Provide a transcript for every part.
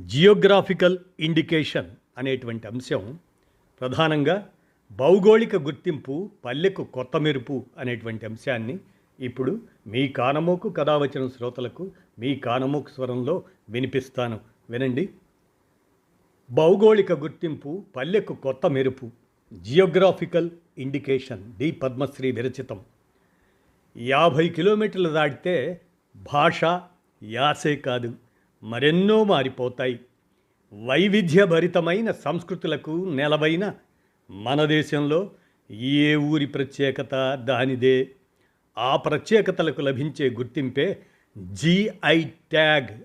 Geographical indication అనేటువంటి అంశం ప్రధానంగా భౌగోళిక గుర్తింపు పల్లెకు కొత్త మెరుపు అనేటువంటి అంశాన్ని ఇప్పుడు మీ కానమోకు కథావచన శ్రోతలకు మీ కానమోకు స్వరంలో వినిపిస్తాను. వినండి. భౌగోళిక గుర్తింపు పల్లెకు కొత్త మెరుపు జియోగ్రాఫికల్ ఇండికేషన్ డి పద్మశ్రీ విరచితం. యాభై కిలోమీటర్లు దాటితే భాష యాసే కాదు. మరెన్నో మారిపోతాయి. వైవిధ్యభరితమైన సంస్కృతులకు నెలవైన మన దేశంలో ఏ ఊరి ప్రత్యేకత దానిదే. ఆ ప్రత్యేకతలకు లభించే గుర్తింపే GI tag.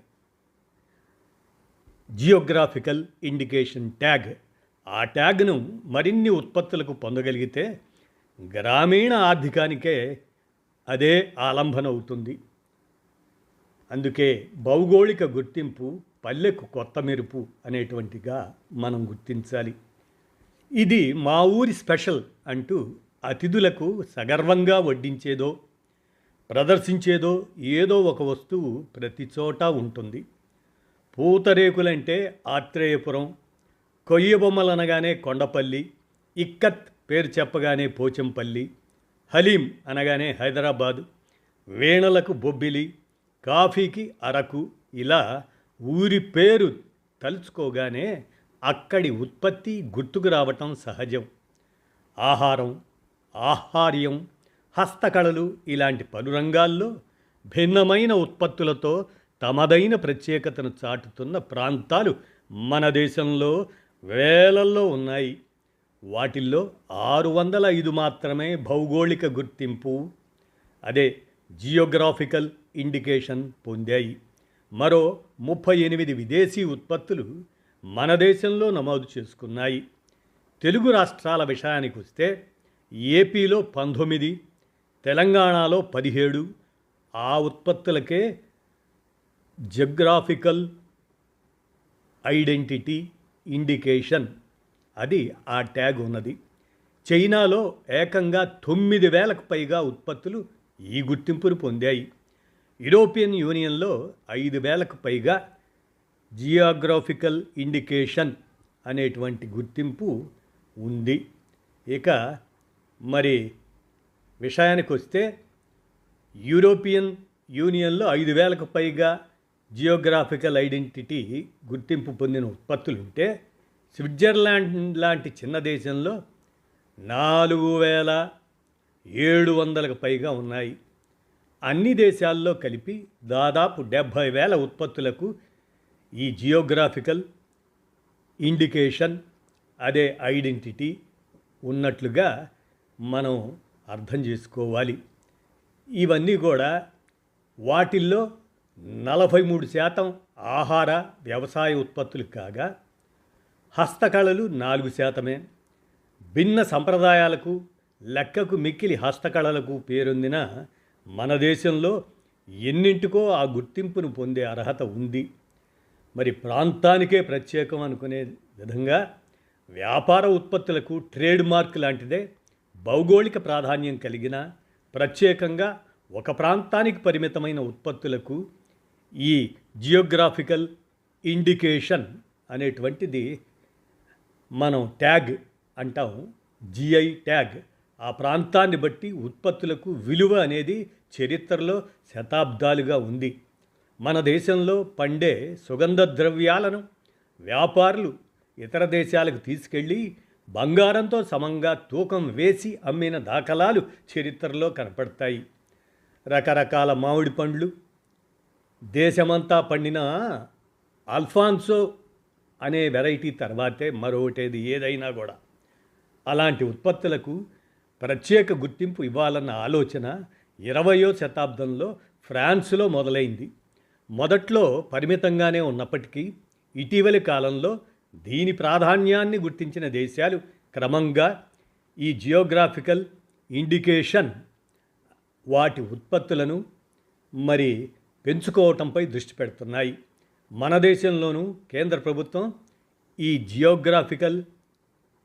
Geographical indication tag. ఆ ట్యాగ్ను మరిన్ని ఉత్పత్తులకు పొందగలిగితే గ్రామీణ ఆర్థికానికే అదే ఆలంబన అవుతుంది అందుకే భౌగోళిక గుర్తింపు పల్లెకు కొత్త మెరుపు అనేటువంటిగా మనం గుర్తించాలి. ఇది మా ఊరి స్పెషల్ అంటూ అతిథులకు సగర్వంగా వడ్డించేదో ప్రదర్శించేదో ఏదో ఒక వస్తువు ప్రతి చోట ఉంటుంది. పూతరేకులంటే ఆత్రేయపురం కొయ్య బొమ్మలనగానే కొండపల్లి ఇక్కత్ పేరు చెప్పగానే పోచంపల్లి హలీం అనగానే హైదరాబాద్ వీణలకు బొబ్బిలి కాఫీకి అరకు ఇలా ఊరి పేరు తలుచుకోగానే అక్కడి ఉత్పత్తి గుర్తుకు రావటం సహజం. ఆహారం ఆహార్యం హస్తకళలు ఇలాంటి పలు రంగాల్లో భిన్నమైన ఉత్పత్తులతో తమదైన ప్రత్యేకతను చాటుతున్న ప్రాంతాలు మన దేశంలో వేలల్లో ఉన్నాయి. వాటిల్లో ఆరు వందల ఐదు మాత్రమే భౌగోళిక గుర్తింపు. అదే జియోగ్రాఫికల్ ఇండికేషన్ పొందాయి. మరో ముప్పై ఎనిమిది విదేశీ ఉత్పత్తులు మన దేశంలో నమోదు చేసుకున్నాయి. తెలుగు రాష్ట్రాల విషయానికి వస్తే ఏపీలో పంతొమ్మిది తెలంగాణలో పదిహేడు ఆ ఉత్పత్తులకే జగ్రాఫికల్ ఐడెంటిటీ ఇండికేషన్. అది ఆ ట్యాగ్ ఉన్నది. చైనాలో ఏకంగా తొమ్మిది వేలకు పైగా ఉత్పత్తులు ఈ గుర్తింపును పొందాయి. యూరోపియన్ యూనియన్లో ఐదు వేలకు పైగా జియోగ్రాఫికల్ ఇండికేషన్ అనేటువంటి గుర్తింపు ఉంది. ఇక మరి విషయానికి వస్తే యూరోపియన్ యూనియన్లో ఐదు వేలకు పైగా జియోగ్రాఫికల్ ఐడెంటిటీ గుర్తింపు పొందిన ఉత్పత్తులు ఉంటే స్విట్జర్లాండ్ లాంటి చిన్న దేశంలో నాలుగు వేల ఏడు వందలకు పైగా ఉన్నాయి. అన్ని దేశాల్లో కలిపి దాదాపు డెబ్భై వేల ఉత్పత్తులకు ఈ జియోగ్రాఫికల్ ఇండికేషన్ అదే ఐడెంటిటీ ఉన్నట్లుగా మనం అర్థం చేసుకోవాలి. ఇవన్నీ కూడా వాటిల్లో నలభై మూడు శాతం ఆహార వ్యవసాయ ఉత్పత్తులు కాగా హస్తకళలు నాలుగు శాతమే. భిన్న సంప్రదాయాలకు లెక్కకు మిక్కిలి హస్తకళలకు పేరొందిన మన దేశంలో ఎన్నింటికో ఆ గుర్తింపును పొందే అర్హత ఉంది. మరి ప్రాంతానికే ప్రత్యేకం అనుకునే విధంగా వ్యాపార ఉత్పత్తులకు ట్రేడ్ మార్క్ లాంటిదే భౌగోళిక ప్రాధాన్యం కలిగిన ప్రత్యేకంగా ఒక ప్రాంతానికి పరిమితమైన ఉత్పత్తులకు ఈ జియోగ్రాఫికల్ ఇండికేషన్ అనేటువంటిది మనం ట్యాగ్ అంటాం. GI tag. ఆ ప్రాంతాన్ని బట్టి ఉత్పత్తులకు విలువ అనేది చరిత్రలో శతాబ్దాలుగా ఉంది. మన దేశంలో పండే సుగంధ ద్రవ్యాలను వ్యాపారులు ఇతర దేశాలకు తీసుకెళ్ళి బంగారంతో సమంగా తూకం వేసి అమ్మిన దాఖలాలు చరిత్రలో కనపడతాయి. రకరకాల మామిడి పండ్లు దేశమంతా పండిన అల్ఫాన్సో అనే వెరైటీ తర్వాతే మరొకటేది ఏదైనా కూడా. అలాంటి ఉత్పత్తులకు ప్రత్యేక గుర్తింపు ఇవ్వాలన్న ఆలోచన ఇరవయో శతాబ్దంలో ఫ్రాన్స్లో మొదలైంది. మొదట్లో పరిమితంగానే ఉన్నప్పటికీ ఇటీవలి కాలంలో దీని ప్రాధాన్యాన్ని గుర్తించిన దేశాలు క్రమంగా ఈ జియోగ్రాఫికల్ ఇండికేషన్ వాటి ఉత్పత్తులను మరి పెంచుకోవటంపై దృష్టి పెడుతున్నాయి. మన దేశంలోనూ కేంద్ర ప్రభుత్వం ఈ జియోగ్రాఫికల్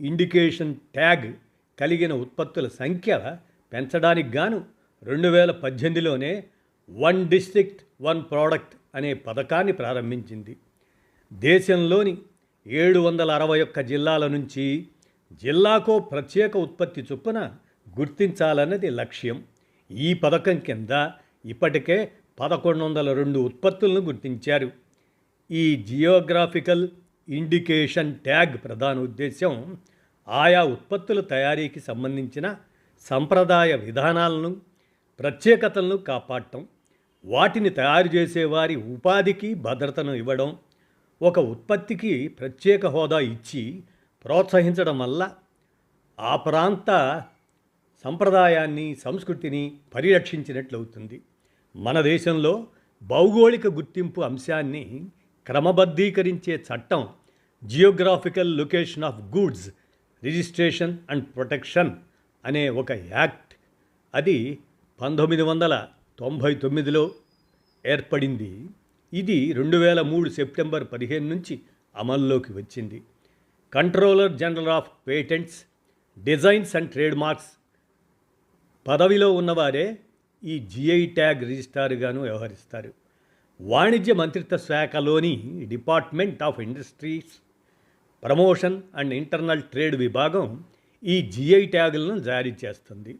ఇండికేషన్ ట్యాగ్ కలిగిన ఉత్పత్తుల సంఖ్య పెంచడానికి గాను రెండు వేల పద్దెనిమిదిలోనే వన్ డిస్ట్రిక్ట్ వన్ ప్రోడక్ట్ అనే పథకాన్ని ప్రారంభించింది. దేశంలోని ఏడు వందల అరవై ఒక్క జిల్లాల నుంచి జిల్లాకో ప్రత్యేక ఉత్పత్తి చొప్పున గుర్తించాలన్నది లక్ష్యం. ఈ పథకం కింద ఇప్పటికే పదకొండు వందల రెండు ఉత్పత్తులను గుర్తించారు. ఈ జియోగ్రాఫికల్ ఇండికేషన్ ట్యాగ్ ప్రధాన ఉద్దేశం ఆయా ఉత్పత్తుల తయారీకి సంబంధించిన సంప్రదాయ విధానాలను ప్రత్యేకతలను కాపాడటం వాటిని తయారు చేసేవారి ఉపాధికి భద్రతను ఇవ్వడం ఒక ఉత్పత్తికి ప్రత్యేక హోదా ఇచ్చి ప్రోత్సహించడం వల్ల ఆ ప్రాంత సంప్రదాయాన్ని సంస్కృతిని పరిరక్షించినట్లవుతుంది. మన దేశంలో భౌగోళిక గుర్తింపు అంశాన్ని క్రమబద్ధీకరించే చట్టం geographical location of goods registration and protection అనే ఒక యాక్ట్. అది పంతొమ్మిది వందల తొంభై తొమ్మిదిలో ఏర్పడింది. ఇది రెండు వేల మూడు సెప్టెంబర్ పదిహేను నుంచి అమల్లోకి వచ్చింది. Controller general of patents designs and trade marks పదవిలో ఉన్నవారే ఈ జిఐ ట్యాగ్ రిజిస్టార్గాను వ్యవహరిస్తారు. వాణిజ్య మంత్రిత్వ శాఖలోని department of industries promotion and internal trade విభాగం ఈ జిఐ ట్యాగులను జారీ చేస్తుంది.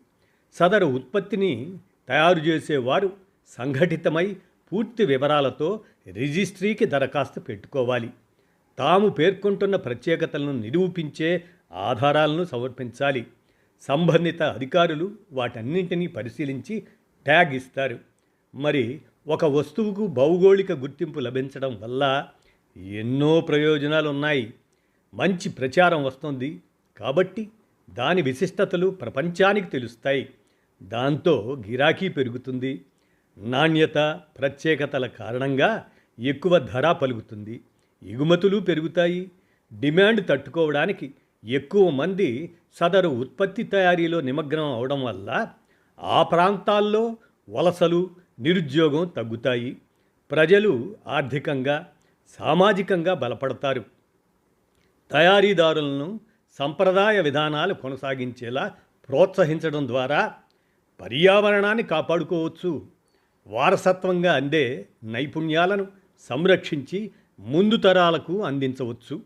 సదరు ఉత్పత్తిని తయారు చేసేవారు సంఘటితమై పూర్తి వివరాలతో రిజిస్ట్రీకి దరఖాస్తు పెట్టుకోవాలి. తాము పేర్కొంటున్న ప్రత్యేకతలను నిరూపించే ఆధారాలను సమర్పించాలి. సంబంధిత అధికారులు వాటన్నింటినీ పరిశీలించి ట్యాగ్ ఇస్తారు. మరి ఒక వస్తువుకు భౌగోళిక గుర్తింపు లభించడం వల్ల ఎన్నో ప్రయోజనాలు ఉన్నాయి మంచి ప్రచారం వస్తుంది కాబట్టి దాని విశిష్టతలు ప్రపంచానికి తెలుస్తాయి. దాంతో గిరాకీ పెరుగుతుంది. నాణ్యత ప్రత్యేకతల కారణంగా ఎక్కువ ధర పలుకుతుంది. ఎగుమతులు పెరుగుతాయి. డిమాండ్ తట్టుకోవడానికి ఎక్కువ మంది సదరు ఉత్పత్తి తయారీలో నిమగ్నం అవడం వల్ల ఆ ప్రాంతాల్లో వలసలు నిరుద్యోగం తగ్గుతాయి. ప్రజలు ఆర్థికంగా సామాజికంగా బలపడతారు. తయారీదారులను సంప్రదాయ విధానాలు కొనసాగించేలా ప్రోత్సహించడం ద్వారా పర్యావరణాన్ని కాపాడుకోవచ్చు. వారసత్వంగా అందే నైపుణ్యాలను సంరక్షించి ముందు తరాలకు అందించవచ్చు.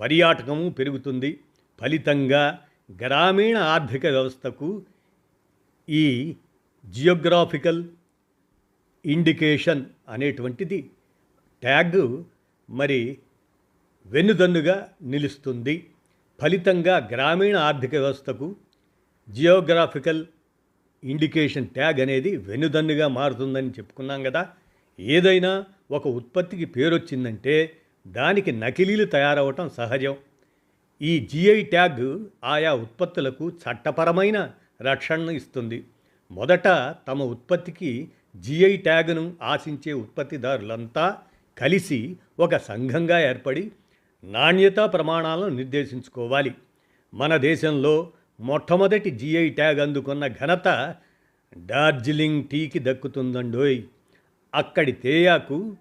పర్యాటకము పెరుగుతుంది. ఫలితంగా గ్రామీణ ఆర్థిక వ్యవస్థకు ఈ జియోగ్రాఫికల్ ఇండికేషన్ అనేటువంటిది ట్యాగ్ మరి వెన్నుదన్నుగా నిలుస్తుంది. ఫలితంగా గ్రామీణ ఆర్థిక వ్యవస్థకు జియోగ్రాఫికల్ ఇండికేషన్ ట్యాగ్ అనేది వెన్నుదన్నుగా మారుతుందని చెప్పుకున్నాం కదా. ఏదైనా ఒక ఉత్పత్తికి పేరొచ్చిందంటే దానికి నకిలీలు తయారవటం సహజం. ఈ జిఐ ట్యాగ్ ఆయా ఉత్పత్తులకు చట్టపరమైన రక్షణను ఇస్తుంది. మొదట తమ ఉత్పత్తికి జిఐ ట్యాగ్ను ఆశించే ఉత్పత్తిదారులంతా కలిసి ఒక సంఘంగా ఏర్పడి నాణ్యతా ప్రమాణాలను నిర్దేశించుకోవాలి. మన దేశంలో మొట్టమొదటి జిఐ ట్యాగ్ అందుకున్న ఘనత డార్జిలింగ్ టీకి దక్కుతుందండోయ్. అక్కడి తేయాకు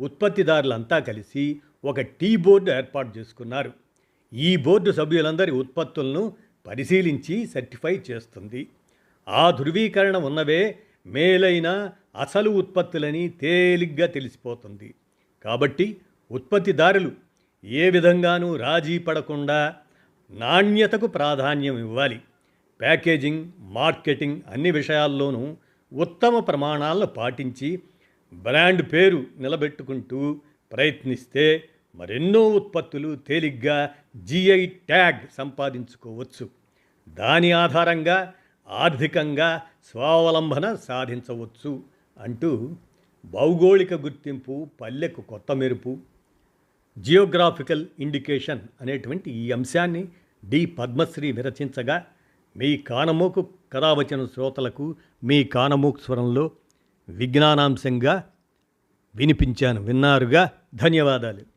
ఉత్పత్తిదారులంతా కలిసి ఒక టీ బోర్డు ఏర్పాటు చేసుకున్నారు. ఈ బోర్డు సభ్యులందరి ఉత్పత్తులను పరిశీలించి సర్టిఫై చేస్తుంది. ఆ ధృవీకరణ ఉన్నవే మేలైన అసలు ఉత్పత్తులని తేలిగ్గా తెలిసిపోతుంది. కాబట్టి ఉత్పత్తిదారులు ఏ విధంగానూ రాజీ పడకుండా నాణ్యతకు ప్రాధాన్యం ఇవ్వాలి. ప్యాకేజింగ్ మార్కెటింగ్ అన్ని విషయాల్లోనూ ఉత్తమ ప్రమాణాలను పాటించి బ్రాండ్ పేరు నిలబెట్టుకుంటూ ప్రయత్నిస్తే మరెన్నో ఉత్పత్తులు తేలిగ్గా జిఐ ట్యాగ్ సంపాదించుకోవచ్చు. దాని ఆధారంగా ఆర్థికంగా స్వావలంబన సాధించవచ్చు అంటూ భౌగోళిక గుర్తింపు పల్లెకు కొత్త మెరుపు జియోగ్రాఫికల్ ఇండికేషన్ అనేటువంటి ఈ అంశాన్ని డి పద్మశ్రీ విరచించగా మీ కానమోకు కథావచన శ్రోతలకు మీ కానమోకు స్వరంలో విజ్ఞానాంశంగా వినిపించాను విన్నారుగా ధన్యవాదాలు.